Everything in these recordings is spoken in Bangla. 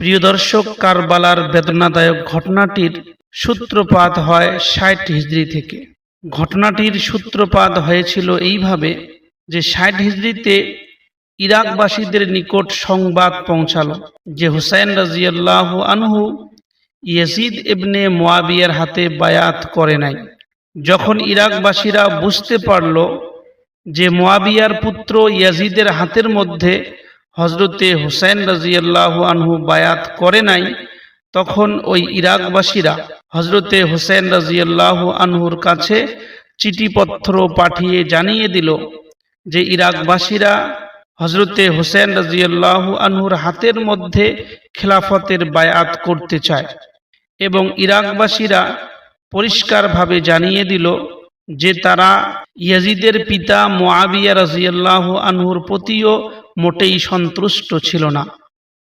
প্রিয় দর্শক, কারবালার বেদনাদায়ক ঘটনাটির সূত্রপাত হয় ষাট হিজড়ি থেকে। ঘটনাটির সূত্রপাত হয়েছিল এইভাবে যে ষাট হিজড়িতে ইরাকবাসীদের নিকট সংবাদ পৌঁছালো যে হুসাইন রাজিয়াল্লাহ আনহু ইয়েজিদ ইবনে মোয়াবিয়ার হাতে বায়াত করে নাই। যখন ইরাকবাসীরা বুঝতে পারল যে মোয়াবিয়ার পুত্র ইয়াজিদের হাতের মধ্যে হজরতে হুসাইন রাজিয়াল্লাহ আনহু বায়াত করে নাই, তখন ওই ইরাকবাসীরা হজরতে হুসাইন রাজিয়াল্লাহ আনহুর কাছে চিঠিপত্র পাঠিয়ে জানিয়ে দিল যে ইরাকবাসীরা হজরতে হুসেন রাজিয়াল্লাহ আনহুর হাতের মধ্যে খেলাফতের বায়াত করতে চায় এবং ইরাকবাসীরা পরিষ্কারভাবে জানিয়ে দিল যে তারা ইয়াজিদের পিতা মোয়াবিয়া রাজিয়াল্লাহ আনহুর প্রতিও মোটেই সন্তুষ্ট ছিল না।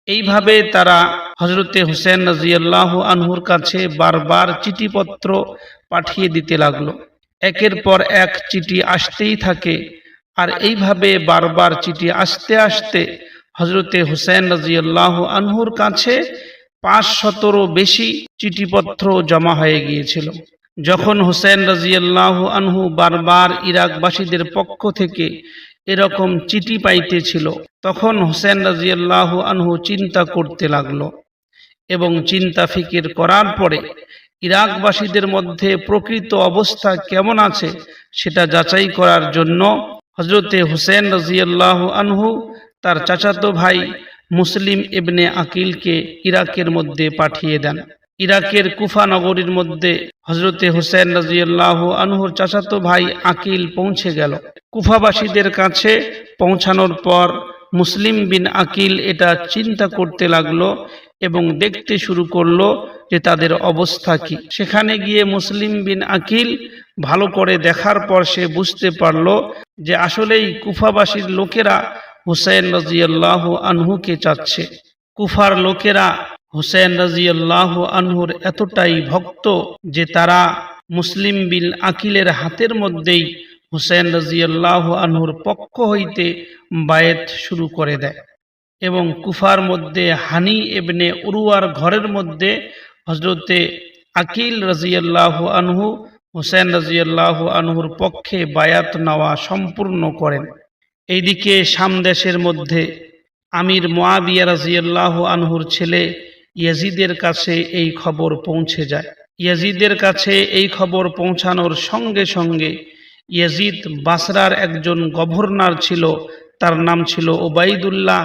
এইভাবে তারা হজরতে হুসেন রাজিয়াল্লাহ আনহুর কাছে বারবার চিঠিপত্র পাঠিয়ে দিতে লাগল। একের পর এক চিঠি আসতেই থাকে আর এইভাবে বারবার চিঠি আসতে আসতে হজরতে হুসেন রাজিয়াল্লাহ আনহুর কাছে পাঁচ শতরও বেশি চিঠিপত্র জমা হয়ে গিয়েছিল। যখন হুসেন রাজিয়াল্লাহ আনহু বারবার ইরাকবাসীদের পক্ষ থেকে এরকম চিঠি পাইতেছিল। তখন হুসেন রাজিয়াল্লাহ আনহু চিন্তা করতে লাগল এবং চিন্তা ফিকির করার পরে ইরাকবাসীদের মধ্যে প্রকৃত অবস্থা কেমন আছে সেটা যাচাই করার জন্য হজরতে হুসেন রাজিয়াল্লাহ আনহু তার চাচাতো ভাই মুসলিম ইবনে আকিলকে ইরাকের মধ্যে পাঠিয়ে দেন। ইরাকের কুফা নগরীর মধ্যে হজরতে হুসেন রাজিয়াল্লাহ আনহুর চাচাতো ভাই আকিল পৌঁছে গেল। কুফাবাসীদের কাছে পৌঁছানোর পর মুসলিম বিন আকিল এটা চিন্তা করতে লাগল এবং দেখতে শুরু করল যে তাদের অবস্থা কি। সেখানে গিয়ে মুসলিম বিন আকিল ভালো করে দেখার পর সে বুঝতে পারল যে আসলেই কুফাবাসীর লোকেরা হুসেন রাজিয়াল্লাহ আনহুকে চাচ্ছে। কুফার লোকেরা হুসেন রাজিয়াল্লাহ আনহুর এতটাই ভক্ত যে তারা মুসলিম বিন আকিলের হাতের মধ্যেই হুসেন রাজিয়াল্লাহ আনহুর পক্ষ হইতে বায়েত শুরু করে দেয় এবং কুফার মধ্যে হানি এবনে উরুয়ার ঘরের মধ্যে হজরতে আকিল রাজিয়াল্লাহ আনহু, হুসেন রাজিয়াল্লাহ আনহুর পক্ষে বায়াত নেওয়া সম্পূর্ণ করেন। এইদিকে সামদেশের মধ্যে আমির মোয়াবিয়া রাজিয়াল্লাহ আনহুর ছেলে ইয়াজিদের কাছে এই খবর পৌঁছে যায়। ইয়াজিদের কাছে এই খবর পৌঁছানোর সঙ্গে সঙ্গে ইয়াজিদ বাসরার একজন গভর্নর ছিল, তার নাম ছিল ওবাইদুল্লাহ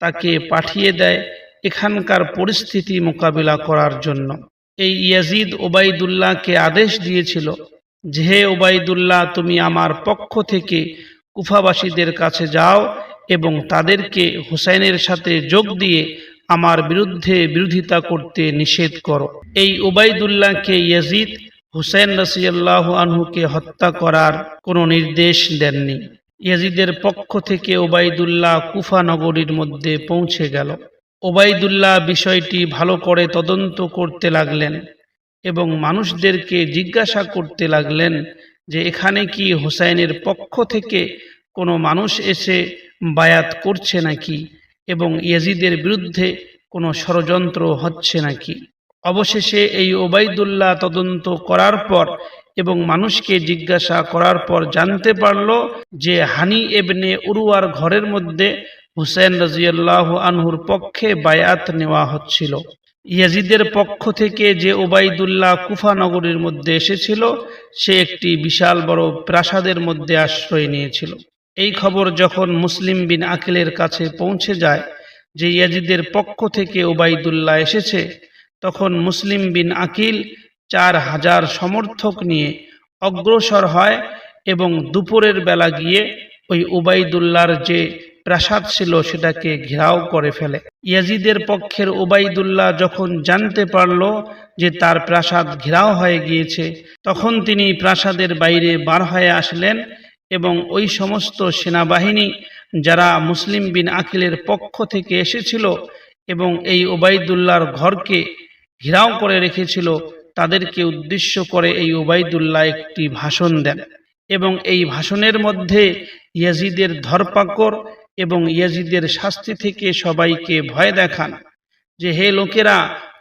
তাকে পাঠিয়ে দেয় এখানকার পরিস্থিতি মোকাবিলা করার জন্য। এই ইয়াজিদ ওবাইদুল্লাহকে আদেশ দিয়েছিল যে, হে ওবাইদুল্লাহ তুমি আমার পক্ষ থেকে কুফাবাসীদের কাছে যাও এবং তাদেরকে হুসাইনের সাথে যোগ দিয়ে আমার বিরুদ্ধে বিরোধিতা করতে নিষেধ করো। এই ওবাইদুল্লাহকে ইয়াজিদ হুসেন রসিয়াল্লাহ আনহুকে হত্যা করার কোনো নির্দেশ দেননি। ইয়াজিদের পক্ষ থেকে ওবাইদুল্লাহ কুফা নগরীর মধ্যে পৌঁছে গেল। ওবাইদুল্লাহ বিষয়টি ভালো করে তদন্ত করতে লাগলেন এবং মানুষদেরকে জিজ্ঞাসা করতে লাগলেন যে এখানে কি হুসাইনের পক্ষ থেকে কোনো মানুষ এসে বায়াত করছে নাকি? এবং ইয়াজিদের বিরুদ্ধে কোনো ষড়যন্ত্র হচ্ছে নাকি? অবশেষে এই ওবাইদুল্লাহ তদন্ত করার পর এবং মানুষকে জিজ্ঞাসা করার পর জানতে পারল যে হানি এবনে উরুয়ার ঘরের মধ্যে হুসেন রাজিয়াল্লাহ আনহুর পক্ষে বায়াত নেওয়া হচ্ছিল। ইয়াজিদের পক্ষ থেকে যে ওবাইদুল্লাহ কুফা নগরীর মধ্যে এসেছিল, সে একটি বিশাল বড় প্রাসাদের মধ্যে আশ্রয় নিয়েছিল। এই খবর যখন মুসলিম বিন আকিলের কাছে পৌঁছে যায় যে ইয়াজিদের পক্ষ থেকে ওবাইদুল্লাহ এসেছে, তখন মুসলিম বিন আকিল চার হাজার সমর্থক নিয়ে অগ্রসর হয় এবং দুপুরের বেলা গিয়ে ওই উবাইদুল্লাহর যে প্রাসাদ ছিল সেটাকে ঘেরাও করে ফেলে। ইয়াজিদের পক্ষের উবাইদুল্লাহ যখন জানতে পারল যে তার প্রাসাদ ঘেরাও হয়ে গিয়েছে, তখন তিনি প্রাসাদের বাইরে বার হয়ে আসলেন এবং ওই সমস্ত সেনাবাহিনী যারা মুসলিম বিন আকিলের পক্ষ থেকে এসেছিল এবং এই ওবাইদুল্লাহর ঘরকে ঘেরাও করে রেখেছিল, তাদেরকে উদ্দেশ্য করে এই ওবাইদুল্লাহ একটি ভাষণ দেন এবং এই ভাষণের মধ্যে ইয়াজিদের ধরপাকড় এবং ইয়াজিদের শাস্তি থেকে সবাইকে ভয় দেখান যে, হে লোকেরা,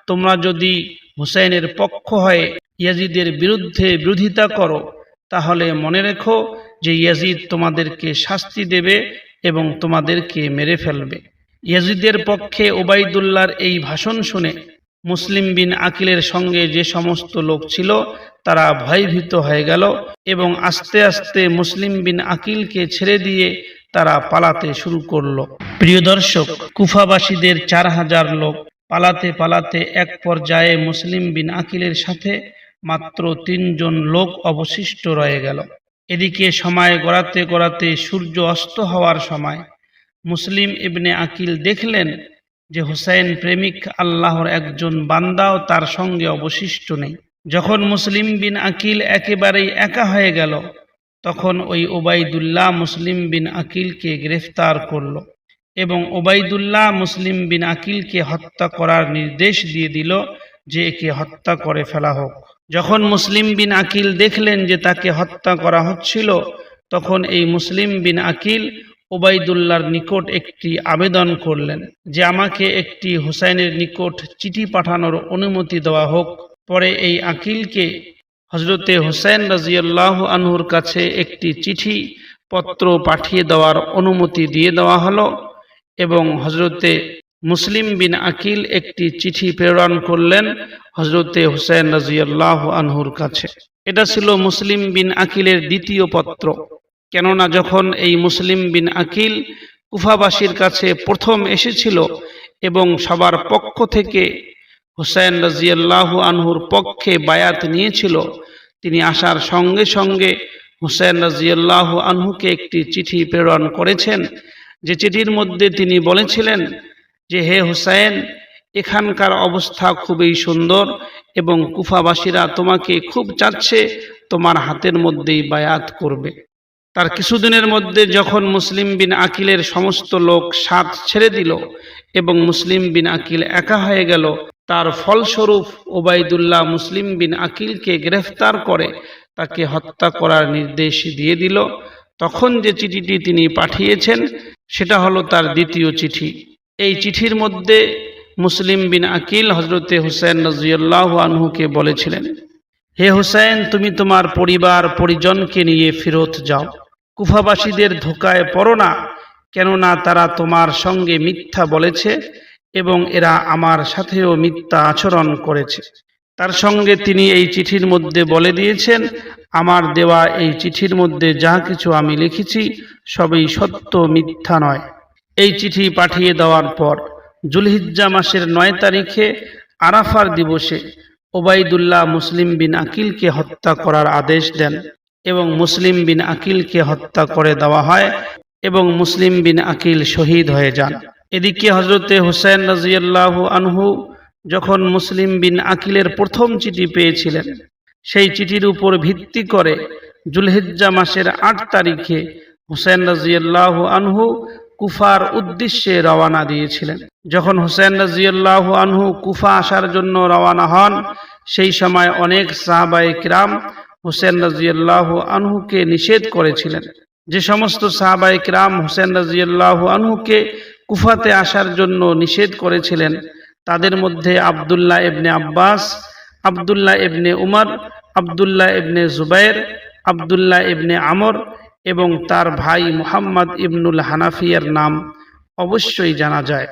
তোমরা যদি হুসাইনের পক্ষ হয়ে ইয়াজিদের বিরুদ্ধে বিরোধিতা করো, তাহলে মনে রেখো যে ইয়াজিদ তোমাদেরকে শাস্তি দেবে এবং তোমাদেরকে মেরে ফেলবে। ইয়াজিদের পক্ষে ওবাইদুল্লাহর এই ভাষণ শুনে মুসলিম বিন আকিলের সঙ্গে যে সমস্ত লোক ছিল, তারা ভয়ভীত হয়ে গেল এবং আস্তে আস্তে মুসলিম বিন আকিলকে ছেড়ে দিয়ে তারা পালাতে শুরু করল। প্রিয় দর্শক, কুফাবাসীদের চার হাজার লোক পালাতে পালাতে এক পর্যায়ে মুসলিম বিন আকিলের সাথে মাত্র তিনজন লোক অবশিষ্ট রয়ে গেল। এদিকে সময় গড়াতে গড়াতে সূর্য অস্ত হওয়ার সময় মুসলিম ইবনে আকিল দেখলেন যে হুসাইন প্রেমিক আল্লাহর একজন বান্দাও তার সঙ্গে অবশিষ্ট নেই। যখন মুসলিম বিন আকিল একেবারেই একা হয়ে গেল, তখন ওই ওবাইদুল্লাহ মুসলিম বিন আকিলকে গ্রেফতার করল এবং ওবাইদুল্লাহ মুসলিম বিন আকিলকে হত্যা করার নির্দেশ দিয়ে দিল যে একে হত্যা করে ফেলা হোক। যখন মুসলিম বিন আকিল দেখলেন যে তাকে হত্যা করা হচ্ছিল, তখন এই মুসলিম বিন আকিল ওবাইদুল্লাহর নিকট একটি আবেদন করলেন যে আমাকে একটি হুসাইনের নিকট চিঠি পাঠানোর অনুমতি দেওয়া হোক। পরে এই আকিলকে হজরতে হুসাইন রাজিয়াল্লাহ আনহুর কাছে একটি চিঠি পত্র পাঠিয়ে দেওয়ার অনুমতি দিয়ে দেওয়া হলো এবং হজরতে মুসলিম বিন আকিল একটি চিঠি প্রেরণ করলেন হজরতে হুসাইন রাজিয়াল্লাহ আনহুর কাছে। এটা ছিল মুসলিম বিন আকিলের দ্বিতীয় পত্র। কেননা যখন এই মুসলিম বিন আকিল কুফাবাসীর কাছে প্রথম এসেছিল এবং সবার পক্ষ থেকে হুসাইন রাজিয়াল্লাহু আনহুর পক্ষে বায়াত নিয়েছিল, তিনি আসার সঙ্গে সঙ্গে হুসাইন রাজিয়াল্লাহু আনহুকে একটি চিঠি প্রেরণ করেছেন। যে চিঠির মধ্যে তিনি বলেছিলেন যে হে হুসাইন, এখানকার অবস্থা খুবই সুন্দর এবং কুফাবাসীরা তোমাকে খুব চাচ্ছে, তোমার হাতের মধ্যেই বায়াত করবে। তার কিছুদিনের মধ্যে যখন মুসলিম বিন আকিলের সমস্ত লোক সাথ ছেড়ে দিল এবং মুসলিম বিন আকিল একা হয়ে গেল, তার ফলস্বরূপ ওবায়দুল্লাহ মুসলিম বিন আকিলকে গ্রেফতার করে তাকে হত্যা করার নির্দেশ দিয়ে দিল। তখন যে চিঠিটি তিনি পাঠিয়েছেন, সেটা হলো তার দ্বিতীয় চিঠি। এই চিঠির মধ্যে মুসলিম বিন আকিল হজরতে হুসেন নজিউল্লাহ আনহুকে বলেছিলেন, হে হুসাইন, তুমি তোমার পরিবার, পরিজনকে নিয়ে ফেরত যাও। কুফাবাসীদের ধোকায় পড়ো না, কেননা তারা তোমার সঙ্গে মিথ্যা বলেছে এবং এরা আমার সাথেও মিথ্যা আচরণ করেছে। তার সঙ্গে তিনি এই চিঠির মধ্যে বলে দিয়েছেন, আমার দেওয়া এই চিঠির মধ্যে যা কিছু আমি লিখেছি, সবই সত্য, মিথ্যা নয়। এই চিঠি পাঠিয়ে দেওয়ার পর জুলহিজ্জা মাসের নয় তারিখে আরাফার দিবসে ওবাইদুল্লাহ মুসলিম বিন আকিলকে হত্যা করার আদেশ দেন এবং মুসলিম বিন আকিলকে হত্যা করে দেওয়া হয় এবং মুসলিম বিন আকিল শহীদ হয়ে যান। এদিকে হজরতে হুসাইন রাজিয়াল্লাহ আনহু যখন মুসলিম বিন আকিলের প্রথম চিঠি পেয়েছিলেন, সেই চিঠির উপর ভিত্তি করে জুলহিজ্জা মাসের আট তারিখে হুসাইন রাজিয়াল্লাহ আনহু কুফার উদ্দেশ্যে রওয়ানা দিয়েছিলেন। যখন হুসেন রাজিয়াল্লাহ আনহু কুফা আসার জন্য রওয়ানা হন, সেই সময় অনেক সাহাবাই কিরাম হুসেন রাজিয়াল্লাহ আনহুকে নিষেধ করেছিলেন। যে সমস্ত সাহাবাই কিরাম হুসেন রাজিয়াল্লাহ আনহুকে কুফাতে আসার জন্য নিষেধ করেছিলেন, তাদের মধ্যে আবদুল্লাহ ইবনে আব্বাস, আবদুল্লাহ ইবনে উমর, আবদুল্লাহ ইবনে জুবাইর, আবদুল্লাহ ইবনে আমর এবং তার ভাই মুহাম্মদ ইবনুল হানাফিয়ার নাম অবশ্যই জানা যায়।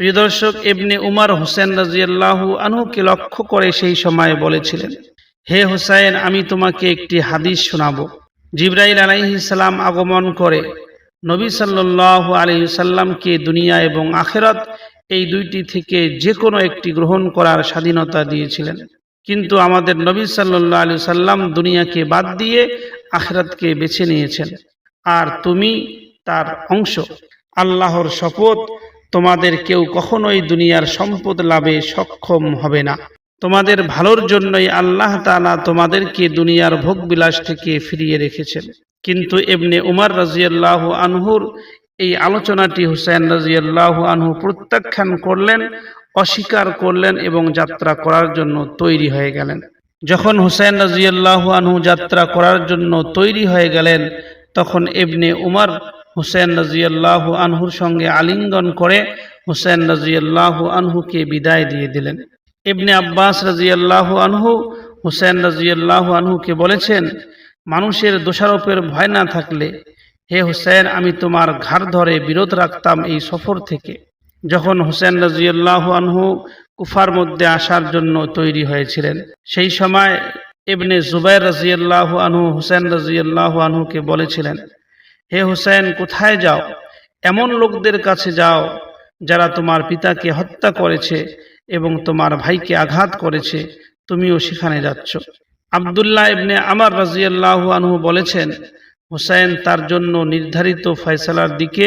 প্রিয় দর্শক, ইবনে উমার হোসেন রাজিয়াল্লাহু আনহুকে লক্ষ্য করে সেই সময় বলেছিলেন, হে হুসাইন, আমি তোমাকে একটি হাদিস শোনাবো। জিব্রাইল আলাইহিসাল্লাম আগমন করে নবী সাল্লাল্লাহু আলাইহি সাল্লামকে দুনিয়া এবং আখেরাত এই দুইটি থেকে যে কোনো একটি গ্রহণ করার স্বাধীনতা দিয়েছিলেন। কিন্তু আমাদের নবী সাল্লাহ আলি সাল্লাম দুনিয়াকে বাদ দিয়ে আখরাতকে বেছে নিয়েছেন। আর তুমি তার অংশ। আল্লাহর শপথ, তোমাদের কেউ কখনোই দুনিয়ার সম্পদ লাভে সক্ষম হবে না। তোমাদের ভালোর জন্যই আল্লাহ তালা তোমাদেরকে দুনিয়ার ভোগবিলাস থেকে ফিরিয়ে রেখেছেন। কিন্তু এমনি উমার রাজিয়াল্লাহ আনহুর এই আলোচনাটি হুসাইন রাজিয়াল্লাহ আনহু প্রত্যাখ্যান করলেন অস্বীকার করলেন এবং যাত্রা করার জন্য তৈরি হয়ে গেলেন। যখন হুসাইন রাজিয়াল্লাহ আনহু যাত্রা করার জন্য তৈরি হয়ে গেলেন, তখন এবনে উমার হুসেন রাজিয়াল্লাহ আনহুর সঙ্গে আলিঙ্গন করে হুসেন রাজিয়াল্লাহ আনহুকে বিদায় দিয়ে দিলেন। ইবনে আব্বাস রাজিয়াল্লাহ আনহু হুসেন রাজিয়াল্লাহ আনহুকে বলেছেন, মানুষের দোষারোপের ভয় না থাকলে, হে হুসেন আমি তোমার ঘাড় ধরে বিরোধ রাখতাম এই সফর থেকে। যখন হোসেন রাজিয়াল্লাহ আনহু কুফার মধ্যে আসার জন্য তৈরি হয়েছিলেন, সেই সময় ইবনে জুবাইর রাজিয়াল্লাহ আনহু, হুসেন রাজিয়াল্লাহ আনহুকে বলেছিলেন, হে হুসেন, কোথায় যাও? এমন লোকদের কাছে যাও যারা তোমার পিতাকে হত্যা করেছে এবং তোমার ভাইকে আঘাত করেছে। তুমিও সেখানে যাচ্ছ। আবদুল্লাহ ইবনে আমার রাজিয়াল্লাহু আনহু বলেছেন হুসাইন তার জন্য নির্ধারিত ফয়সালার দিকে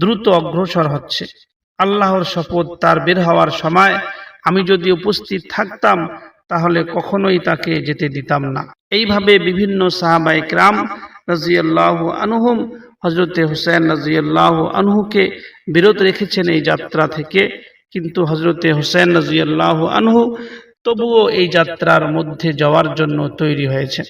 দ্রুত অগ্রসর হচ্ছে। আল্লাহর শপথ তার বের হওয়ার সময় আমি যদি উপস্থিত থাকতাম, তাহলে কখনোই তাকে যেতে দিতাম না। এইভাবে বিভিন্ন সাহাবাই ক্রাম রাজিয়াল্লাহ আনহুম হজরতে হুসেন রাজিয়াল্লাহ আনহুকে বিরত রেখেছেন এই যাত্রা থেকে। কিন্তু হজরতে হুসেন রাজিয়াল্লাহ আনহু তবুও এই যাত্রার মধ্যে যাওয়ার জন্য তৈরি হয়েছে।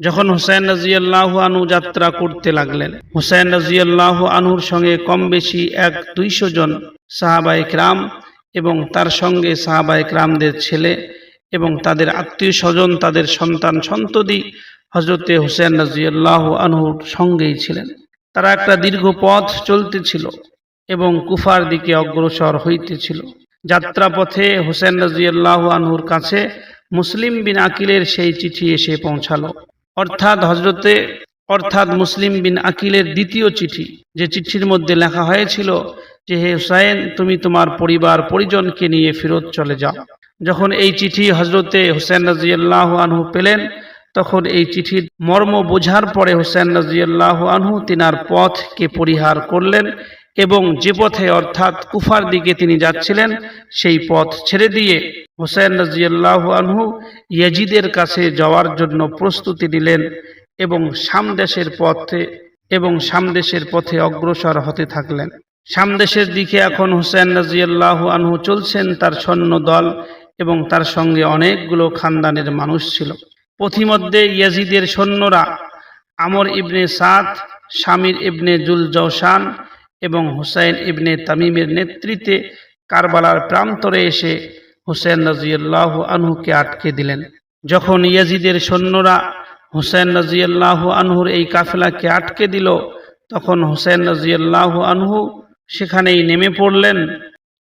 যখন হুসেন রাজিয়াল্লাহ আনু যাত্রা করতে লাগলেন হুসেন রাজিয়াল্লাহ আনহুর সঙ্গে কম বেশি এক দুইশো জন সাহাবাই ক্রাম এবং তার সঙ্গে সাহাবাই ক্রামদের ছেলে এবং তাদের আত্মীয় স্বজন, তাদের সন্তান সন্ততি হজরতে হুসেন রাজিয়াল্লাহ আনহুর সঙ্গেই ছিলেন। তারা একটা দীর্ঘ পথ চলতেছিল এবং কুফার দিকে অগ্রসর হইতেছিল। যাত্রাপথে হুসেন রাজিয়াল্লাহ আনহুর কাছে মুসলিম বিন আকিলের সেই চিঠি এসে পৌঁছালো। অর্থাৎ হজরতে অর্থাৎ মুসলিম বিন আকিলের দ্বিতীয় চিঠি, যে চিঠির মধ্যে লেখা হয়েছিল যে, হে হুসাইন, তুমি তোমার পরিবার, পরিজনকে নিয়ে ফেরত চলে যাও। যখন এই চিঠি হজরতে হুসেন রাজিয়াল্লাহ আনহু পেলেন তখন এই চিঠির মর্ম বোঝার পরে হোসেন রাজিয়াল্লাহ আনহু তিনার পথকে পরিহার করলেন এবং যে পথে অর্থাৎ কুফার দিকে তিনি যাচ্ছিলেন, সেই পথ ছেড়ে দিয়ে হোসেন রাজিয়াল্লাহ আনহু ইয়াজিদের কাছে যাওয়ার জন্য প্রস্তুতি নিলেন এবং সামদেশের পথে, এবং সামদেশের পথে অগ্রসর হতে থাকলেন। সামদেশের দিকে এখন হোসেন রাজিয়াল্লাহ আনহু চলছেন, তার সৈন্য দল এবং তার সঙ্গে অনেকগুলো খানদানের মানুষ ছিল। পথিমধ্যে ইয়াজিদের সৈন্যরা আমর ইবনে সাদ, শামির ইবনে জুল জৌসান এবং হুসাইন ইবনে তামিমের নেতৃত্বে কারবালার প্রান্তরে এসে হুসেন রাজিয়াল্লাহ আনহুকে আটকে দিলেন। যখন ইয়াজিদের সৈন্যরা হুসেন রাজিয়াল্লাহ আনহুর এই কাফেলাকে আটকে দিল, তখন হুসেন রাজিয়াল্লাহ আনহু সেখানেই নেমে পড়লেন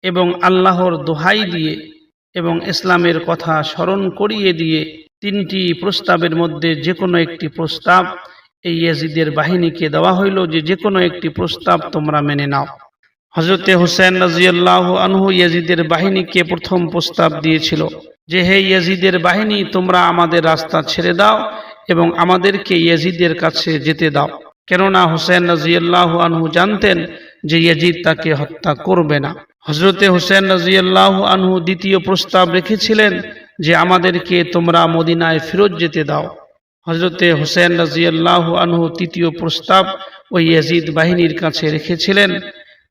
এবং আল্লাহর দোহাই দিয়ে এবং ইসলামের কথা স্মরণ করিয়ে দিয়ে তিনটি প্রস্তাবের মধ্যে যে কোনো একটি প্রস্তাব এই ইয়াজিদের বাহিনীকে দেওয়া হইল যে যে কোনো একটি প্রস্তাব তোমরা মেনে নাও। হজরতে হুসেন রাজিয়াল্লাহ আনহু ইয়াজিদের বাহিনীকে প্রথম প্রস্তাব দিয়েছিল যে, হে ইয়াজিদের বাহিনী, তোমরা আমাদের রাস্তা ছেড়ে দাও এবং আমাদেরকে ইয়াজিদের কাছে যেতে দাও। কেননা হুসেন রাজিয়াল্লাহ আনহু জানতেন যে ইয়াজিদ তাকে হত্যা করবে না। হজরতে হুসেন রাজিয়াল্লাহ আনহু দ্বিতীয় প্রস্তাব রেখেছিলেন যে আমাদেরকে তোমরা মদিনায় ফেরত যেতে দাও। হজরতে হুসেন রাজিয়াল্লাহ আনহু তৃতীয় প্রস্তাব ওই ইয়াজিদ বাহিনীর কাছে রেখেছিলেন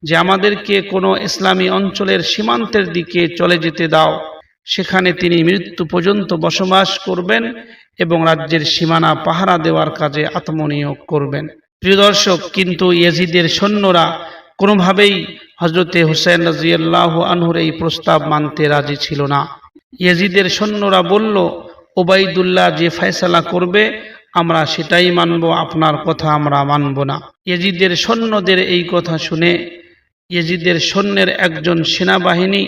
যে আমাদেরকে কোনো ইসলামী অঞ্চলের সীমান্তের দিকে চলে যেতে দাও। সেখানে তিনি মৃত্যু পর্যন্ত বসবাস করবেন এবং রাজ্যের সীমানা পাহারা দেওয়ার কাজে আত্মনিয়োগ করবেন। প্রিয় দর্শক, কিন্তু ইয়াজিদের সৈন্যরা কোনোভাবেই হজরতে হুসেন রাজিয়াল্লাহ আনহুর এই প্রস্তাব মানতে রাজি ছিল না। ইয়াজিদের সৈন্যরা বলল ওবাইদুল্লাহ যে ফয়সালা করবে, আমরা সেটাই মানব, আপনার কথা আমরা মানব না। ইয়াজিদের সৈন্যদের এই কথা শুনে ইয়াজিদের সৈন্যের একজন সেনাবাহিনী,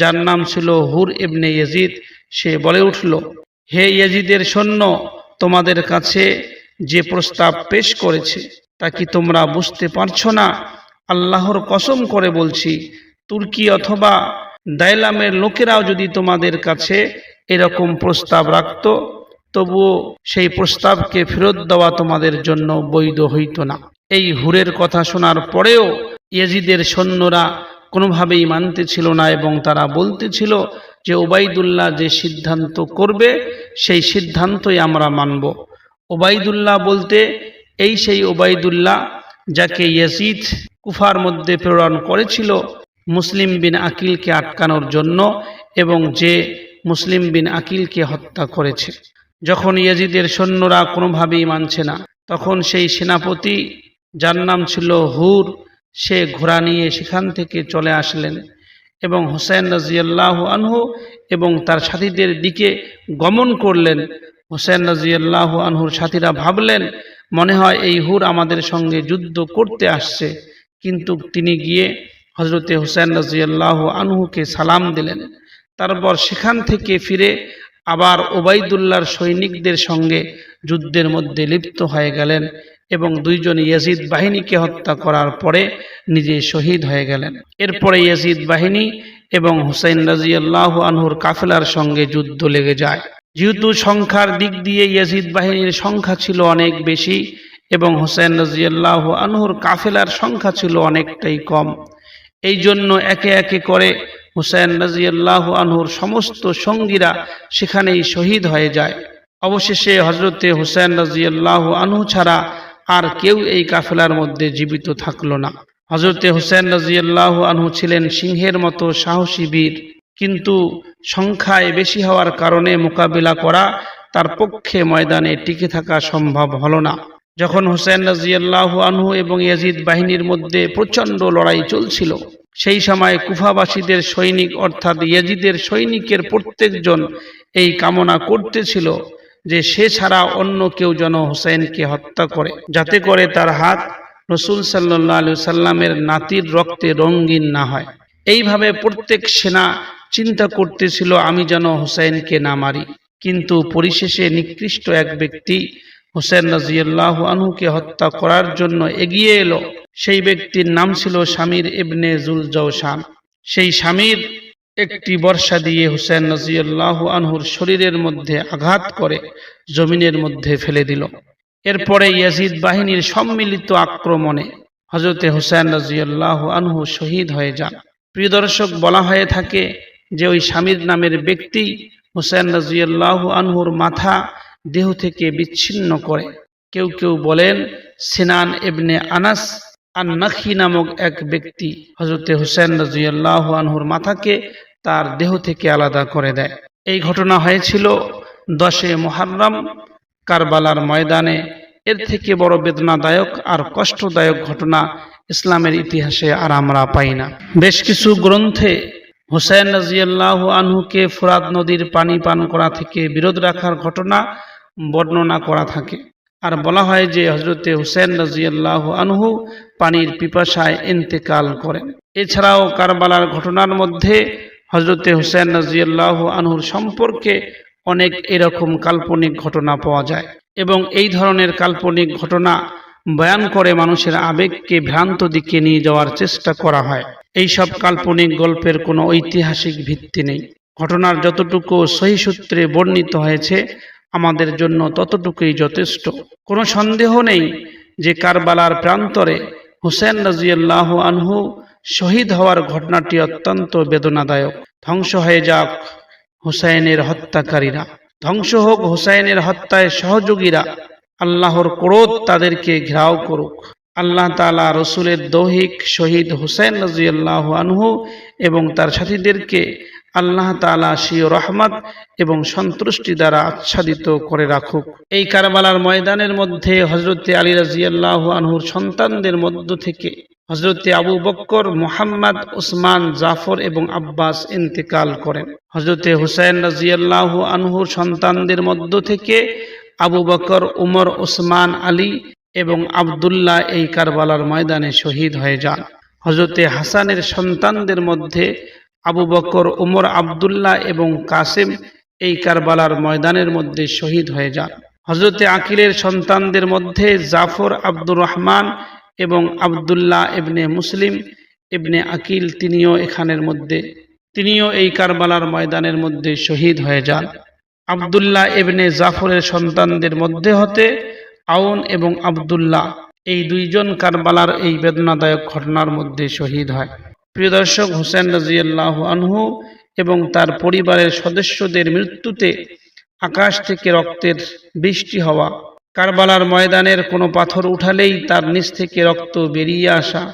যার নাম ছিল হুর ইবনে ইয়াজিদ, সে বলে উঠল, হে ইয়াজিদের সৈন্য, তোমাদের কাছে যে প্রস্তাব পেশ করেছে, তা কি তোমরা বুঝতে পারছ না? আল্লাহর কসম করে বলছি, তুর্কি অথবা দাইলামের লোকেরাও যদি তোমাদের কাছে এরকম প্রস্তাব রাখত, তবুও সেই প্রস্তাবকে ফেরত দেওয়া তোমাদের জন্য বৈধ হইত না। এই হুরের কথা শোনার পরেও ইয়াজিদের সৈন্যরা কোনোভাবেই মানতে ছিল না এবং তারা বলতেছিল যে ওবাইদুল্লাহ যে সিদ্ধান্ত করবে, সেই সিদ্ধান্তই আমরা মানব। ওবাইদুল্লাহ বলতে, এই সেই ওবাইদুল্লাহ যাকে ইয়াজিদ কুফার মধ্যে প্রেরণ করেছিল মুসলিম বিন আকিলকে আটকানোর জন্য এবং যে মুসলিম বিন আকিলকে হত্যা করেছে। যখন ইয়াজিদের সৈন্যরা কোনোভাবেই মানছে না, তখন সেই সেনাপতি, যার নাম ছিল হুর, সে ঘোড়া নিয়ে সেখান থেকে চলে আসলেন এবং হোসেন রাজিয়াল্লাহ আনহু এবং তার সাথীদের দিকে গমন করলেন। হোসেন রাজিয়াল্লাহ আনহুর সাথীরা ভাবলেন, মনে হয় এই হুর আমাদের সঙ্গে যুদ্ধ করতে আসছে। কিন্তু তিনি গিয়ে হজরতে হোসেন রাজিয়াল্লাহ আনহুকে সালাম দিলেন। তারপর সেখান থেকে ফিরে আবার ওবাইদুল্লাহর সৈনিকদের সঙ্গে যুদ্ধের মধ্যে লিপ্ত হয়ে গেলেন এবং দুইজন ইয়াজিদ বাহিনীকে হত্যা করার পরে নিজে শহীদ হয়ে গেলেন। এরপরে ইয়াজিদ বাহিনী এবং হুসাইন রাজিয়াল্লাহ আনহুর কাফেলার সঙ্গে যুদ্ধ লেগে যায়। যেহেতু সংখ্যার দিক দিয়ে ইয়াজিদ বাহিনীর সংখ্যা ছিল অনেক বেশি এবং হোসেন রাজিয়াল্লাহ আনহুর কাফেলার সংখ্যা ছিল অনেকটাই কম এই জন্য একে একে করে হুসেন রাজিয়াল্লাহ আনহুর সমস্ত সঙ্গীরা সেখানেই শহীদ হয়ে যায়। অবশেষে হজরতে হুসেন রাজিয়াল্লাহ আনহু ছাড়া আর কেউ এই কাফেলার মধ্যে জীবিত থাকল না। হজরতে হুসেন রাজিয়াল্লাহ আনহু ছিলেন সিংহের মতো সাহসী বীর, কিন্তু সংখ্যায় বেশি হওয়ার কারণে মোকাবিলা করা তার পক্ষে ময়দানে টিকে থাকা সম্ভব হল না। যখন হোসেন রাজিয়াল্লাহু আনহু এবং ইয়াজিদ বাহিনীর মধ্যে প্রচণ্ড লড়াই চলছিল, সেই সময় কুফাবাসীদের সৈনিক অর্থাৎ ইয়াজিদের সৈনিকের প্রত্যেকজন এই কামনা করতেছিল যে সে ছাড়া অন্য কেউ যেন হোসেনকে হত্যা করে, যাতে করে তার হাত রসুল সাল্লাহ আলু সাল্লামের নাতির রক্তে রঙিন না হয়। এইভাবে প্রত্যেক সেনা চিন্তা করতেছিল, আমি যেন হোসেনকে না মারি। কিন্তু পরিশেষে নিকৃষ্ট এক ব্যক্তি হোসেন রাজিয়াল্লাহ আনহুকে হত্যা করার জন্য এগিয়ে এলো। সেই ব্যক্তির নাম ছিল স্বামীর ইবনে জুল জৌসান সেই স্বামীর একটি বর্ষা দিয়ে হুসেন রাজিয়াল্লাহ আনহুর শরীরের মধ্যে আঘাত করে জমিনের মধ্যে ফেলে দিল। এরপরে ইয়াজিদ বাহিনীর সম্মিলিত আক্রমণে হজরতে হুসেন রাজিয়াল্লাহ আনহু শহীদ হয়ে যান। প্রিয় দর্শক, বলা হয়ে থাকে যে ওই স্বামীর নামের ব্যক্তি হুসেন রাজিয়াল্লাহ আনহুর মাথা দেহ থেকে বিচ্ছিন্ন করে। কেউ কেউ বলেন, সিনান এবনে আনাস আর নাখি নামক এক ব্যক্তি হজরতে হুসেন রাজিয়াল্লাহ আনহুর মাথাকে তার দেহ থেকে আলাদা করে দেয়। এই ঘটনা হয়েছিল দশে মোহাররম কারবালার ময়দানে। এর থেকে বড় বেদনাদায়ক আর কষ্টদায়ক ঘটনা ইসলামের ইতিহাসে আর আমরা পাই না। বেশ কিছু গ্রন্থে হুসেন রাজিয়াল্লাহ আনহুকে ফুরাত নদীর পানি পান করা থেকে বিরোধ রাখার ঘটনা বর্ণনা করা থাকে। আর বলা হয় যে হজরতে হুসেন রাজিয়াল্লাহ আনহু পানির পিপাসায় ইন্তেকাল করেন। এছাড়াও কারবালার ঘটনার মধ্যে হজরতে হুসেন রাজিয়াল্লাহ আনহুর সম্পর্কে অনেক এরকম কাল্পনিক ঘটনা পাওয়া যায় এবং এই ধরনের কাল্পনিক ঘটনা বয়ান করে মানুষের আবেগকে ভ্রান্ত দিকে নিয়ে যাওয়ার চেষ্টা করা হয়। এই সব কাল্পনিক গল্পের কোনো ঐতিহাসিক ভিত্তি নেই। ঘটনার যতটুকু সহি সূত্রে বর্ণিত হয়েছে আমাদের জন্য ততটুকুই যথেষ্ট। কোনো সন্দেহ নেই যে কারবালার প্রান্তরে হুসেন রাজিয়াল্লাহ আনহু শহীদ হওয়ার ঘটনাটি অত্যন্ত বেদনাদায়ক। ধ্বংস হয়ে যাক হুসাইনের হত্যাকারীরা। ধ্বংস হোক হুসাইনের হত্যায় সহযোগীরা। আল্লাহর ক্রোধ তাদেরকে ঘেরাও করুক। আল্লাহ তালা রসুলের দৈহিক শহীদ হুসাইন রাজিয়াল্লাহ আনহু এবং তার সাথীদেরকে আল্লাহ তালা শিও রহমত এবং সন্তুষ্টি দ্বারা আচ্ছাদিত করে রাখুক। এই কারবালার ময়দানের মধ্যে হজরতে আলী রাজিয়াল্লাহ আনহুর সন্তানদের মধ্য থেকে হজরতে আবু বক্কর, মোহাম্মদ, উসমান, জাফর এবং আব্বাস ইন্তেকাল করেন। হজরতে হুসাইন রাজিয়াল্লাহ আনহুর সন্তানদের মধ্য থেকে আবু বকর উমর ওসমান আলী এবং আবদুল্লাহ এই কারবালার ময়দানে শহীদ হয়ে যান। হজরতে হাসানের সন্তানদের মধ্যে আবু বকর, উমর, আবদুল্লাহ এবং কাসেম এই কারবালার ময়দানের মধ্যে শহীদ হয়ে যান। হজরতে আকিলের সন্তানদের মধ্যে জাফর আব্দুর রহমান এবং আবদুল্লাহ ইবনে মুসলিম ইবনে আকিল তিনিও এখানের মধ্যে, তিনিও এই কারবালার ময়দানের মধ্যে শহীদ হয়ে যান। আবদুল্লাহ ইবনে জাফরের সন্তানদের মধ্যে হতে আউন এবং আবদুল্লাহ এই দুইজন কারবালার এই বেদনাদায়ক ঘটনার মধ্যে শহীদ হয়। প্রিয় দর্শক, হোসেন রাজিয়াল্লাহ আনহু এবং তার পরিবারের সদস্যদের মৃত্যুতে আকাশ থেকে রক্তের বৃষ্টি হওয়া, কারবালার ময়দানের কোনো পাথর উঠালেই তার নিচ থেকে রক্ত বেরিয়ে আসা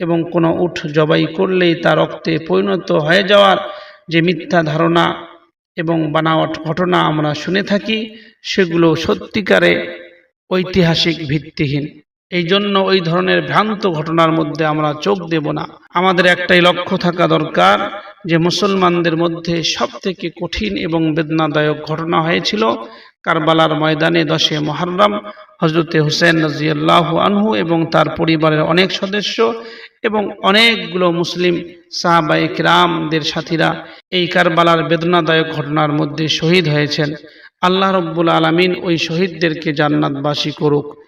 এবং কোনো উঠ জবাই করলেই তা রক্তে পরিণত হয়ে যাওয়ার যে মিথ্যা ধারণা এবং বানাওয়াট ঘটনা আমরা শুনে থাকি, সেগুলো সত্যিকারে ঐতিহাসিক ভিত্তিহীন। এই জন্য ওই ধরনের ভ্রান্ত ঘটনার মধ্যে আমরা চোখ দেব না। আমাদের একটাই লক্ষ্য থাকা দরকার যে মুসলমানদের মধ্যে সব থেকে কঠিন এবং বেদনাদায়ক ঘটনা হয়েছিল কারবালার ময়দানে দশে মহরম হজরতে হুসেন রাজিয়াল্লাহ আনহু এবং তার পরিবারের অনেক সদস্য এবং অনেকগুলো মুসলিম সাহাবাই কিরামদের সাথীরা এই কারবালার বেদনাদায়ক ঘটনার মধ্যে শহীদ হয়েছেন। আল্লাহ রব্বুল আলমিন ওই শহীদদেরকে জান্নাতবাসী করুক।